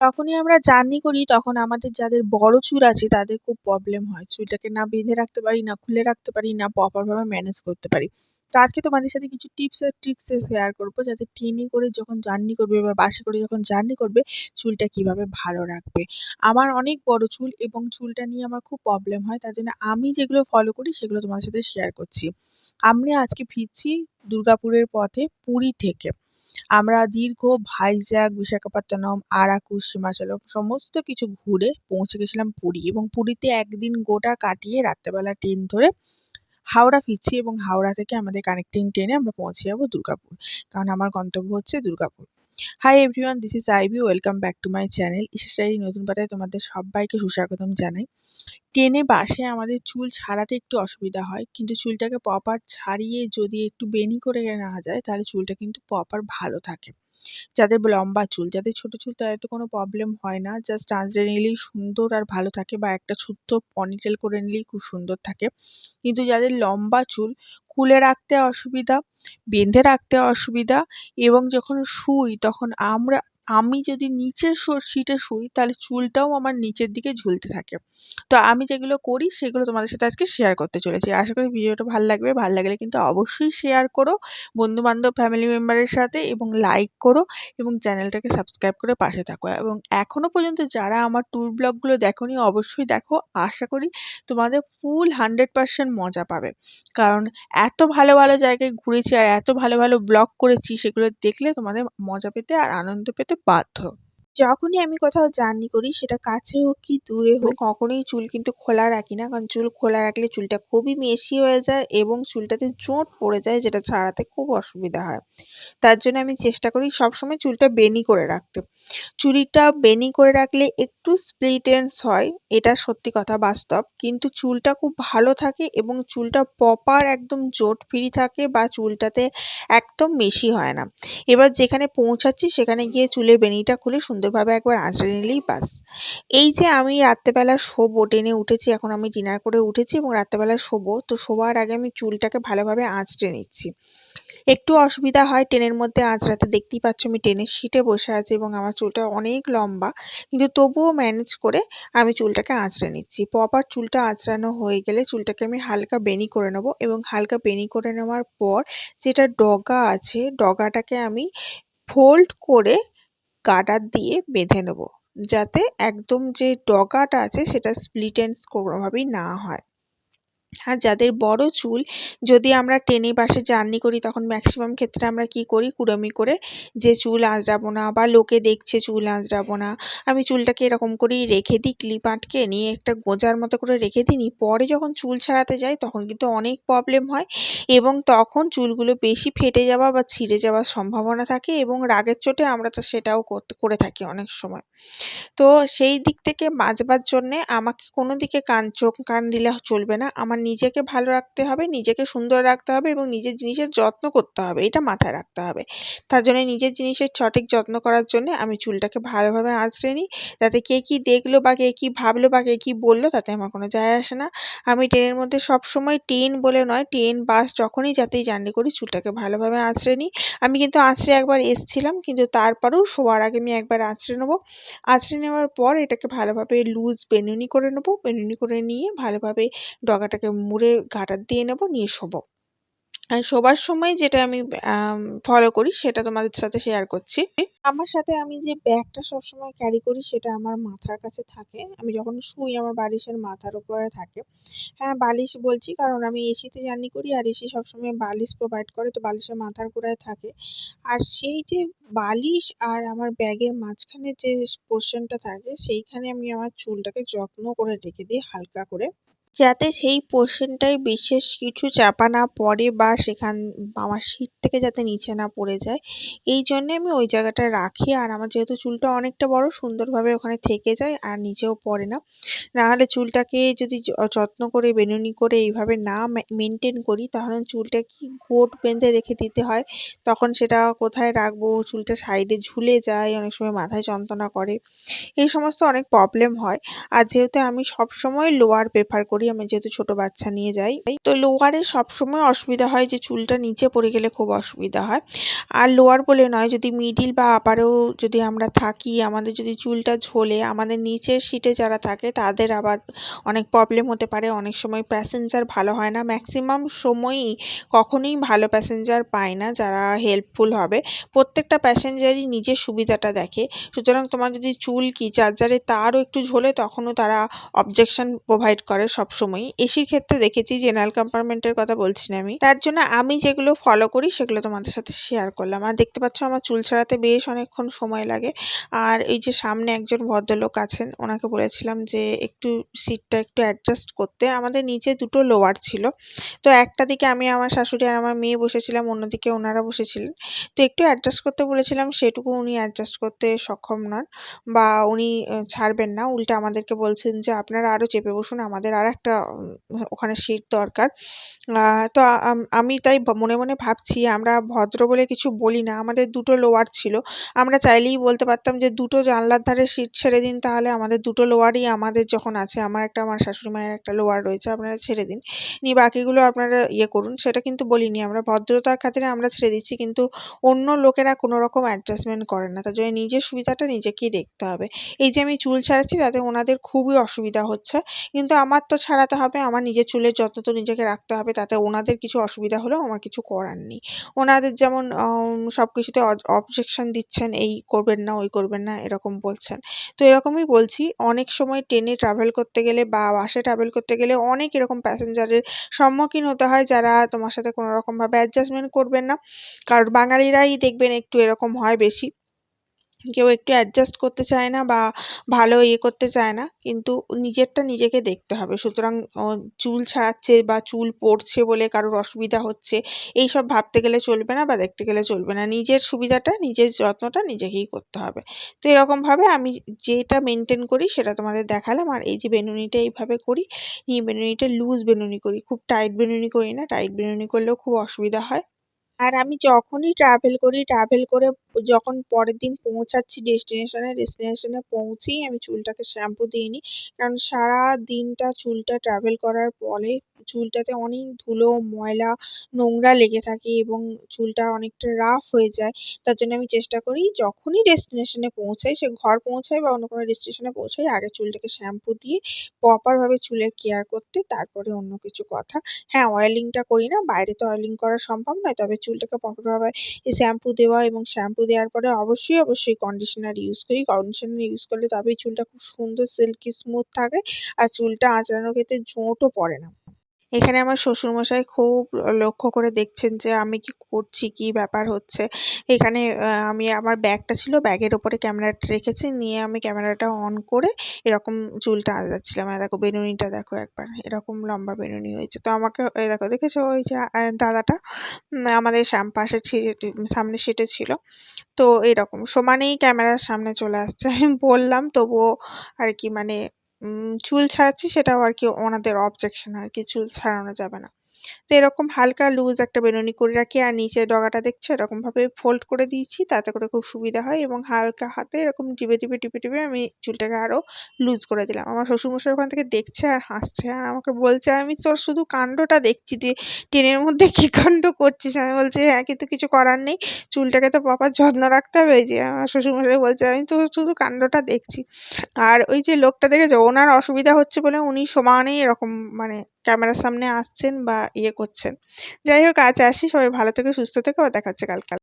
যখনই আমরা জার্নি করি তখন আমাদের যাদের বড় চুল আছে তাদের খুব প্রবলেম হয়। চুলটাকে না বেঁধে রাখতে পারি, না খুলে রাখতে পারি, না প্রপার ভাবে ম্যানেজ করতে পারি। তো আজকে তোমাদের সাথে কিছু টিপস আর ট্রিক্স শেয়ার করব যাতে ট্রেনে করে যখন জার্নি করবে বা বাসে করে যখন জার্নি করবে চুলটা কীভাবে ভালো রাখবে। আমার অনেক বড় চুল এবং চুলটা নিয়ে আমার খুব প্রবলেম হয়। তার জন্য আমি যেগুলো ফলো করি সেগুলো তোমাদের সাথে শেয়ার করছি। আমরা আজকে ফিরছি দুর্গাপুরের পথে পুরী থেকে। আমরা দীর্ঘ ভাইজ্যাগ বিশাখাপত্তনম, আরাকু, সীমাচলম সমস্ত কিছু ঘুরে পৌঁছে গেছিলাম পুরী এবং পুরীতে একদিন গোটা কাটিয়ে রাত্রেবেলা ট্রেন ধরে হাওড়া ফিরছি এবং হাওড়া থেকে আমাদের কানেক্টিং ট্রেনে আমরা পৌঁছে যাব দুর্গাপুর। কারণ আমার গন্তব্য হচ্ছে Durgapur. Hi everyone this is IB welcome back to my channel ইসেসারি নতুন পাতায় তোমাদের সবাইকে সুস্বাগতম জানাই। ট্রেনে বাসে আমাদের চুল ছাড়াতে একটু অসুবিধা হয়, কিন্তু চুলটাকে প্রপার ছাড়িয়ে যদি একটু বেনি করে নেওয়া যায়, তাহলে চুলটা কিন্তু প্রপার ভালো থাকে। যাদের লম্বা চুল, যাদের ছোট চুল তাদের তো কোনো প্রবলেম হয় না। জাস্ট আঁচড়ে নিলেই সুন্দর আর ভালো থাকে বা একটা ছোট্ট পনিটেল করে নিলেই খুব সুন্দর থাকে। কিন্তু যাদের লম্বা চুল খুলে রাখতে অসুবিধা, বেঁধে রাখতে অসুবিধা এবং যখন শুই তখন আমরা আমি যদি নিচের সিটে শুই, তাহলে চুলটাও আমার নিচের দিকে ঝুলতে থাকে। তো আমি যেগুলো করি, সেগুলো তোমাদের সাথে আজকে শেয়ার করতে চলেছি। আশা করি ভিডিওটা ভালো লাগবে। ভালো লাগলে কিন্তু অবশ্যই শেয়ার করো, বন্ধুবান্ধব ফ্যামিলি মেম্বারের সাথে এবং লাইক করো এবং চ্যানেলটাকে সাবস্ক্রাইব করে পাশে থাকো। এবং এখনও পর্যন্ত যারা আমার ট্যুর ব্লগগুলো দেখোনি, অবশ্যই দেখো। আশা করি তোমাদের ফুল হান্ড্রেড পারসেন্ট মজা পাবে। কারণ এত ভালো ভালো জায়গায় ঘুরেছি আর এত ভালো ভালো ব্লগ করেছি, সেগুলো দেখলে তোমাদের মজা পেতে আর আনন্দ পেতে বাধ্য যখনই আমি কোথাও জার্নি করি সেটা কাছে হোক কি দূরে হোক কখনোই চুল কিন্তু খোলা রাখি না। কারণ চুল খোলা রাখলে চুলটা খুবই মেশি হয়ে যায় এবং চুলটাতে জোঁট পড়ে যায় যেটা ছাড়াতে খুব অসুবিধা হয়। তার জন্য আমি চেষ্টা করি সবসময় চুলটা বেনি করে রাখতে। চুলটা বেনি করে রাখলে একটু স্প্লিটেন্স হয় এটা সত্যি কথা বাস্তব। কিন্তু চুলটা খুব ভালো থাকে এবং চুলটা প্রপার একদম জোট ফ্রি থাকে বা চুলটাতে একদম মেশি হয় না। এবার যেখানে পৌঁছাচ্ছি সেখানে গিয়ে চুলের বেনিটা খুলে সুন্দরভাবে একবার আঁচড়ে নিলেই বাস। এই যে আমি রাত্রেবেলা শোবো টেনে উঠেছি, এখন আমি ডিনার করে উঠেছি এবং রাত্রেবেলা শোবো, তো শোবার আগে আমি চুলটাকে ভালোভাবে আঁচড়ে নিচ্ছি। একটু অসুবিধা হয় ট্রেনের মধ্যে আঁচড়াতে, দেখতেই পাচ্ছ আমি ট্রেনের সিটে বসে আছি এবং আমার চুলটা অনেক লম্বা, কিন্তু তবুও ম্যানেজ করে আমি চুলটাকে আঁচড়ে নিচ্ছি। প্রপার চুলটা আঁচড়ানো হয়ে গেলে চুলটাকে আমি হালকা বেনি করে নেব এবং হালকা বেনি করে নেওয়ার পর যেটা ডগা আছে, ডগাটাকে আমি ফোল্ড করে গার্ডার দিয়ে বেঁধে নেব। যাতে একদম যে ডগাটা আছে সেটা স্প্লিট এন্ডস কোনোভাবেই না হয়। আর যাদের বড় চুল, যদি আমরা ট্রেনে বাসে জার্নি করি, তখন ম্যাক্সিমাম ক্ষেত্রে আমরা কি করি? কুড়ামি করে যে চুল আঁচড়াবো না বা লোকে দেখছে চুল আঁচড়াবো না। আমি চুলটাকে এরকম করেই রেখে দিই ক্লিপ আটকে নিয়ে একটা গোঁজার মতো করে রেখে দিই পরে যখন চুল ছাড়াতে যাই, তখন কিন্তু অনেক প্রবলেম হয় এবং তখন চুলগুলো বেশি ফেটে যাওয়া বা ছিঁড়ে যাওয়ার সম্ভাবনা থাকে এবং রাগের চোটে আমরা তো সেটাও করে থাকি অনেক সময়। তো সেই দিক থেকে বাঁচবার জন্যে আমাকে কোনো দিকে কান চোখ, কান দিলে চলবে না। আমার নিজেকে ভালো রাখতে হবে, নিজেকে সুন্দর রাখতে হবে এবং নিজের জিনিসের যত্ন করতে হবে, এটা মাথায় রাখতে হবে। তার জন্য নিজের জিনিসের সঠিক যত্ন করার জন্যে আমি চুলটাকে ভালোভাবে আঁচড়ে নিই। যাতে কে কী দেখল বা কে কী ভাবলো বা কে কী বলল তাতে আমার কোনো যায় আসে না। আমি ট্রেনের মধ্যে সবসময় ট্রেন বলে নয় ট্রেন বাস যখনই যাতেই জার্নি করি চুলটাকে ভালোভাবে আঁচড়ে নিই। আমি কিন্তু আঁচড়ে একবার এসছিলাম, কিন্তু তারপরেও শোয়ার আগে আমি একবার আঁচড়ে নেব। আঁচড়ে নেওয়ার পর এটাকে ভালোভাবে লুজ বেনুনি করে নেব, বেনুনি করে নিয়ে ভালোভাবে ডগাটাকে মুড়ে গার্ডার দিয়ে নেব, নিয়ে শোবো। আর শোবার সময় যেটা আমি ফলো করি সেটা তোমাদের সাথে শেয়ার করছি। আমার সাথে আমি যে ব্যাগটা সবসময় ক্যারি করি সেটা আমার মাথার কাছে থাকে। আমি যখন শুই আমার বালিশের মাথার উপরে থাকে। হ্যাঁ বালিশ বলছি কারণ আমি এসিতে জার্নি করি আর এসি সবসময় বালিশ প্রোভাইড করে, তো বালিশের মাথার গোড়ায় থাকে। আর সেই যে বালিশ আর আমার ব্যাগের মাঝখানে যে পোর্শনটা থাকে, সেইখানে আমি আমার চুলটাকে যত্ন করে রেখে দিই হালকা করে। যাতে সেই পোর্শনটায় বিশেষ কিছু চাপা না পড়ে বা সেখান, আমার সিট থেকে যাতে নিচে না পড়ে যায়। এই জন্যে আমি ওই জায়গাটায় রাখি। আর আমার যেহেতু চুলটা অনেকটা বড়, সুন্দরভাবে ওখানে থেকে যায় আর নিচেও পড়ে না। নাহলে চুলটাকে যদি যত্ন করে, বেনুনি করে এইভাবে না মেনটেন করি, তাহলে চুলটা কি গোট বেঁধে রেখে দিতে হয়? তখন সেটা কোথায় রাখব? চুলটা সাইডে ঝুলে যায়, অনেক সময় মাথায় যন্ত্রণা করে। এই সমস্ত অনেক প্রবলেম হয়। আর যেহেতু আমি সবসময় লোয়ার প্রেফার করি করি, আমি যেহেতু ছোট বাচ্চা নিয়ে যাই। তো লোয়ারে সবসময় অসুবিধা হয় যে চুলটা নিচে পড়ে গেলে খুব অসুবিধা হয়। আর লোয়ার বলে নয়, যদি মিডিল বা আপারেও যদি আমরা থাকি, আমাদের যদি চুলটা ঝোলে, আমাদের নিচের সিটে যারা থাকে, তাদের আবার অনেক প্রবলেম হতে পারে। অনেক সময় প্যাসেঞ্জার ভালো হয় না। ম্যাক্সিমাম সময়ই কখনোই ভালো প্যাসেঞ্জার পায় না, যারা হেল্পফুল হবে। প্রত্যেকটা প্যাসেঞ্জারই নিজের সুবিধাটা দেখে। সুতরাং তোমার যদি চুল কি চার্জারে তারও একটু ঝোলে, তখনও তারা অবজেকশন প্রোভাইড করে সবসময়ই। এসির ক্ষেত্রে দেখেছি জেনারেল কম্পার্টমেন্টের কথা বলছি না আমি। তার জন্য আমি যেগুলো ফলো করি সেগুলো তোমাদের সাথে শেয়ার করলাম। আর দেখতে পাচ্ছ আমার চুল ছাড়াতে বেশ অনেকক্ষণ সময় লাগে। আর এই যে সামনে একজন ভদ্রলোক আছেন, ওনাকে বলেছিলাম যে একটু সিটটা একটু অ্যাডজাস্ট করতে। আমাদের নিচে দুটো লোয়ার ছিল। তো একটা দিকে আমি আমার শাশুড়ি আর আমার মেয়ে বসেছিলাম, অন্যদিকে ওনারা বসেছিলেন। তো একটু অ্যাডজাস্ট করতে বলেছিলাম, সেটুকু উনি অ্যাডজাস্ট করতে সক্ষম নন। বা উনি ছাড়বেন না। উল্টে আমাদেরকে বলছেন যে, আপনারা আরও চেপে বসুন, আমাদের আর একটা ওখানে সিট দরকার। তো আমি তাই মনে মনে ভাবছি, আমরা ভদ্র বলে কিছু বলি না, আমাদের দুটো লোয়ার ছিল। আমরা চাইলেই বলতে পারতাম যে, দুটো জানলার ধারে সিট ছেড়ে দিন, তাহলে আমাদের দুটো লোয়ারই আমাদের যখন আছে, আমার একটা, আমার শাশুড়ি মায়ের একটা লোয়ার রয়েছে, আপনারা ছেড়ে দিন। নিয়ে বাকিগুলো আপনারা ইয়ে করুন, সেটা কিন্তু বলিনি, আমরা ভদ্রতার খাতিরে আমরা ছেড়ে দিচ্ছি, কিন্তু অন্য লোকেরা কোনো রকম অ্যাডজাস্টমেন্ট করে না, তার জন্য নিজের সুবিধাটা নিজেকেই দেখতে হবে। এই যে, আমি চুল ছাড়াচ্ছি, তাতে ওনাদের খুবই অসুবিধা হচ্ছে, কিন্তু আমার তো ছাড়াতে হবে, আমার নিজের চুলের যত্ন তো নিজেকে রাখতে হবে, তাতে ওনাদের কিছু অসুবিধা হলেও আমার কিছু করার নেই। ওনাদের যেমন সব কিছুতে অবজেকশন দিচ্ছেন, এই করবেন না, ওই করবেন না, এরকম বলছেন। তো এরকমই বলছি, অনেক সময় ট্রেনে ট্রাভেল করতে গেলে বা বাসে ট্রাভেল করতে গেলে অনেক এরকম প্যাসেঞ্জারের সম্মুখীন হতে হয়, যারা তোমার সাথে কোনো রকমভাবে অ্যাডজাস্টমেন্ট করবেন না। কারণ বাঙালিরাই দেখবেন একটু এরকম হয় বেশি। কেউ একটু অ্যাডজাস্ট করতে চায় না বা ভালো ইয়ে করতে চায় না, কিন্তু নিজেরটা নিজেকে দেখতে হবে। সুতরাং চুল ছাড়াচ্ছে বা চুল পড়ছে বলে কারোর অসুবিধা হচ্ছে এই সব ভাবতে গেলে চলবে না বা দেখতে গেলে চলবে না। নিজের সুবিধাটা, নিজের যত্নটা নিজেকেই করতে হবে। তো এরকমভাবে আমি যেটা মেনটেন করি সেটা তোমাদের দেখালাম। আর এই যে বেনুনিটা এইভাবে করি, এই বেনুনিটা লুজ বেনুনি করি। খুব টাইট বেনুনি করি না টাইট বেনুনি করলেও খুব অসুবিধা হয়। আর আমি যখনই ট্রাভেল করি ট্রাভেল করে যখন পরের দিন পৌঁছাচ্ছি ডেস্টিনেশনে ডেস্টিনেশনে পৌঁছেই আমি চুলটাকে শ্যাম্পু দিয়ে নিই। কারণ সারা দিনটা চুলটা ট্রাভেল করার ফলে চুলটাতে অনেক ধুলো, ময়লা, নোংরা লেগে থাকে এবং চুলটা অনেকটা রাফ হয়ে যায়। তার জন্য আমি চেষ্টা করি যখনই ডেস্টিনেশনে পৌঁছাই, সে ঘর পৌঁছাই বা অন্য কোনো ডেস্টিনেশনে পৌঁছাই, আগে চুলটাকে শ্যাম্পু দিয়ে প্রপারভাবে চুলের কেয়ার করতে, তারপরে অন্য কিছু কথা। হ্যাঁ অয়েলিংটা করি না, বাইরে তো অয়েলিং করা সম্ভব নয়, তবে চুলটাকে প্রপারভাবে শ্যাম্পু দেওয়া এবং শ্যাম্পু দেওয়ার পরে অবশ্যই অবশ্যই কন্ডিশনার ইউজ করি। কন্ডিশনার ইউজ করলে তবেই চুলটা খুব সুন্দর সিল্কি স্মুথ থাকে। আর চুলটা আঁচড়ানোর ক্ষেত্রে জোঁটও পড়ে না। এখানে আমার শ্বশুরমশাই খুব লক্ষ্য করে দেখছেন যে আমি কি করছি, কি ব্যাপার হচ্ছে। এখানে আমি আমার ব্যাগটা ছিল, ব্যাগের ওপরে ক্যামেরাটা রেখেছি, নিয়ে আমি ক্যামেরাটা অন করে এরকম চুলটা আঁচড়াচ্ছিলাম আর দেখো বেনুনিটা দেখো একবার, এরকম লম্বা বেনুনি হয়েছে। তো আমাকে দেখো দেখেছ ওই যে দাদাটা? আমাদের পাশের সামনে সিটে ছিল। তো এরকম সমানেই ক্যামেরার সামনে চলে আসছে। আমি বললাম, তবুও আর কি মানে চুল ছাড়াচ্ছি সেটাও আর কি ওনাদের অবজেকশন আর কি চুল ছাড়ানো যাবে না। তো এরকম হালকা লুজ একটা বেনুনি করে রাখি আর নিচে ডগাটা দেখছ? এরকমভাবে ফোল্ড করে দিয়েছি, তাতে করে খুব সুবিধা হয় এবং হালকা হাতে এরকম টিপে টিপে টিপে টিপে আমি চুলটাকে আরও লুজ করে দিলাম। আমার শ্বশুরমশাই ওখান থেকে দেখছে আর হাসছে আর আমাকে বলছে, আমি তোর শুধু কাণ্ডটা দেখছি যে ট্রেনের মধ্যে কী কাণ্ড করছিস? আমি বলছি হ্যাঁ কিন্তু কিছু করার নেই। চুলটাকে তো প্রপার যত্ন রাখতে হবে। যে আমার শ্বশুরমশাই বলছে, আমি তো শুধু কাণ্ডটা দেখছি। আর ওই যে লোকটা দেখেছ? ওনার অসুবিধা হচ্ছে বলে উনি সমানেই এরকম মানে ক্যামেরার সামনে আসছেন বা ইয়ে করছেন যাই হোক আজ আসি। সবাই ভালো থেকো সুস্থ থেকো। দেখা হচ্ছে কালকে।